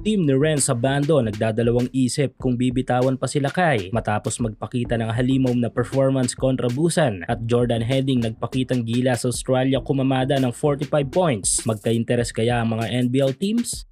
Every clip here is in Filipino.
Team ni Ren sa bando nagdadalawang isip kung bibitawan pa sila kay matapos magpakita ng halimaw na performance kontra Busan at Jordan Heading nagpakitang gila sa Australia kumamada ng 45 points. Magka-interes kaya ang mga NBL teams?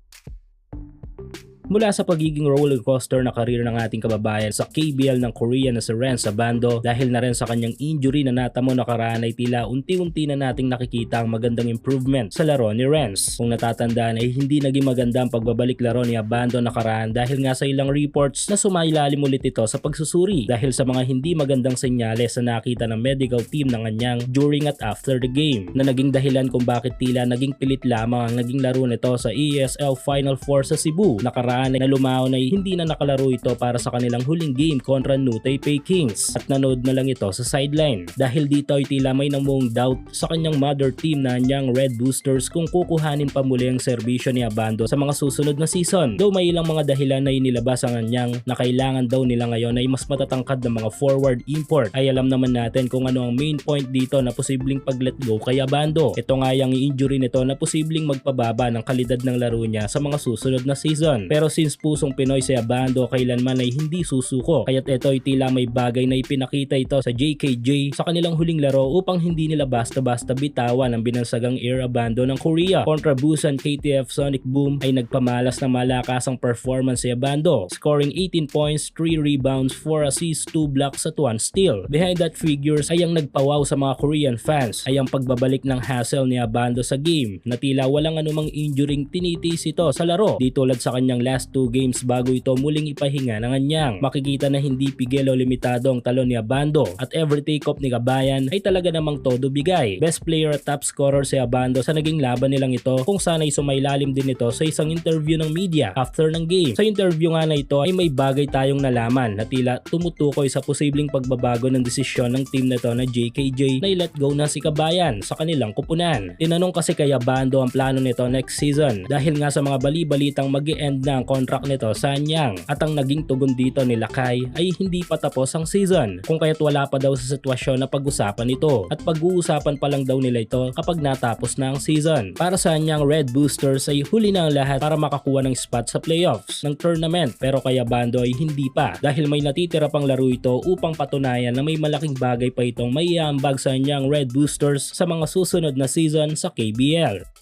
Mula sa pagiging roller coaster na karir ng ating kababayan sa KBL ng Korea na si Ren Sabando dahil na rin sa kanyang injury na natamo nakaraan ay tila unti-unti na nating nakikita ang magandang improvement sa laro ni Renz. Kung natatandaan ay hindi naging maganda ang pagbabalik laro ni Abando nakaraan dahil nga sa ilang reports na sumailalim ulit ito sa pagsusuri. Dahil sa mga hindi magandang senyales na nakita ng medical team ng kanyang during at after the game na naging dahilan kung bakit tila naging pilit lamang ang naging laro nito sa ESL Final Four sa Cebu. Nakaraan na lumaon ay hindi na nakalaro ito para sa kanilang huling game kontra New Taipei Kings at nanood na lang ito sa sideline. Dahil dito ay tila may namong doubt sa kanyang mother team na niyang Red Boosters kung kukuhanin pa muli ang serbisyo ni Abando sa mga susunod na season. Though may ilang mga dahilan na inilabas ang kanyang na kailangan daw nila ngayon ay mas matatangkad ng mga forward import ay alam naman natin kung ano ang main point dito na posibleng pag let go kay Abando. Ito nga yung injury nito na posibleng magpababa ng kalidad ng laro niya sa mga susunod na season. Pero pero since pusong Pinoy si Abando kailanman ay hindi susuko. Kaya't ito ay tila may bagay na ipinakita ito sa JKJ sa kanilang huling laro upang hindi nila basta-basta bitawan ang binansagang Air Abando ng Korea. Kontra Busan KTF Sonic Boom ay nagpamalas na malakas ang performance si Abando, scoring 18 points, 3 rebounds, 4 assists, 2 blocks at 1 steal. Behind that figures ay ang nagpawaw sa mga Korean fans ay ang pagbabalik ng hassle ni Abando sa game na tila walang anumang injuring tinitis ito sa laro. Di tulad sa kanyang last last 2 games bago ito muling ipahinga ng anyang. Makikita na hindi pigil o limitado ang talon ni Abando at every take-off ni Kabayan ay talaga namang todo bigay. Best player at top scorer si Abando sa naging laban nilang ito kung sana'y sumailalim din ito sa isang interview ng media after ng game. Sa interview nga na ito ay may bagay tayong nalaman na tila tumutukoy sa posibleng pagbabago ng desisyon ng team na ito na JKJ na i-let go na si Kabayan sa kanilang kupunan. Tinanong kasi kay Abando ang plano nito next season dahil nga sa mga bali-balitang mag end na ang contract nito sa Anyang at ang naging tugon dito ni Lakay ay hindi pa tapos ang season kung kaya't wala pa daw sa sitwasyon na pag-usapan ito at pag-uusapan pa lang daw nila ito kapag natapos na ang season. Para sa Anyang Red Boosters ay huli na ang lahat para makakuha ng spot sa playoffs ng tournament pero kaya Bando ay hindi pa dahil may natitira pang laro ito upang patunayan na may malaking bagay pa itong may iambag sa Anyang Red Boosters sa mga susunod na season sa KBL.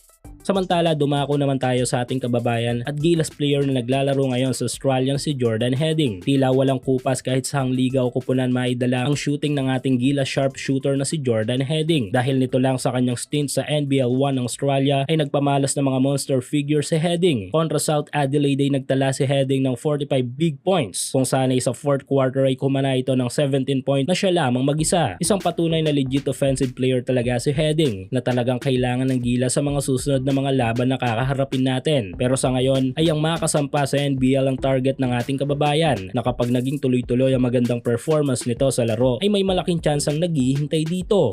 Samantala, dumako naman tayo sa ating kababayan at gilas player na naglalaro ngayon sa Australian si Jordan Heading. Tila walang kupas kahit sa liga o kupunan maidala ang shooting ng ating gilas sharpshooter na si Jordan Heading. Dahil nito lang sa kanyang stint sa NBL 1 ng Australia ay nagpamalas ng mga monster figure si Heading. Kontra South Adelaide ay nagtala si Heading ng 45 big points kung sanay sa fourth quarter ay kumana ito ng 17 point na siya lamang mag-isa. Isang patunay na legit offensive player talaga si Heading na talagang kailangan ng gila sa mga susunod na mga laban na kakaharapin natin. Pero sa ngayon ay ang makasampa sa NBL ang target ng ating kababayan na kapag naging tuloy-tuloy ang magandang performance nito sa laro ay may malaking chance ang naghihintay dito.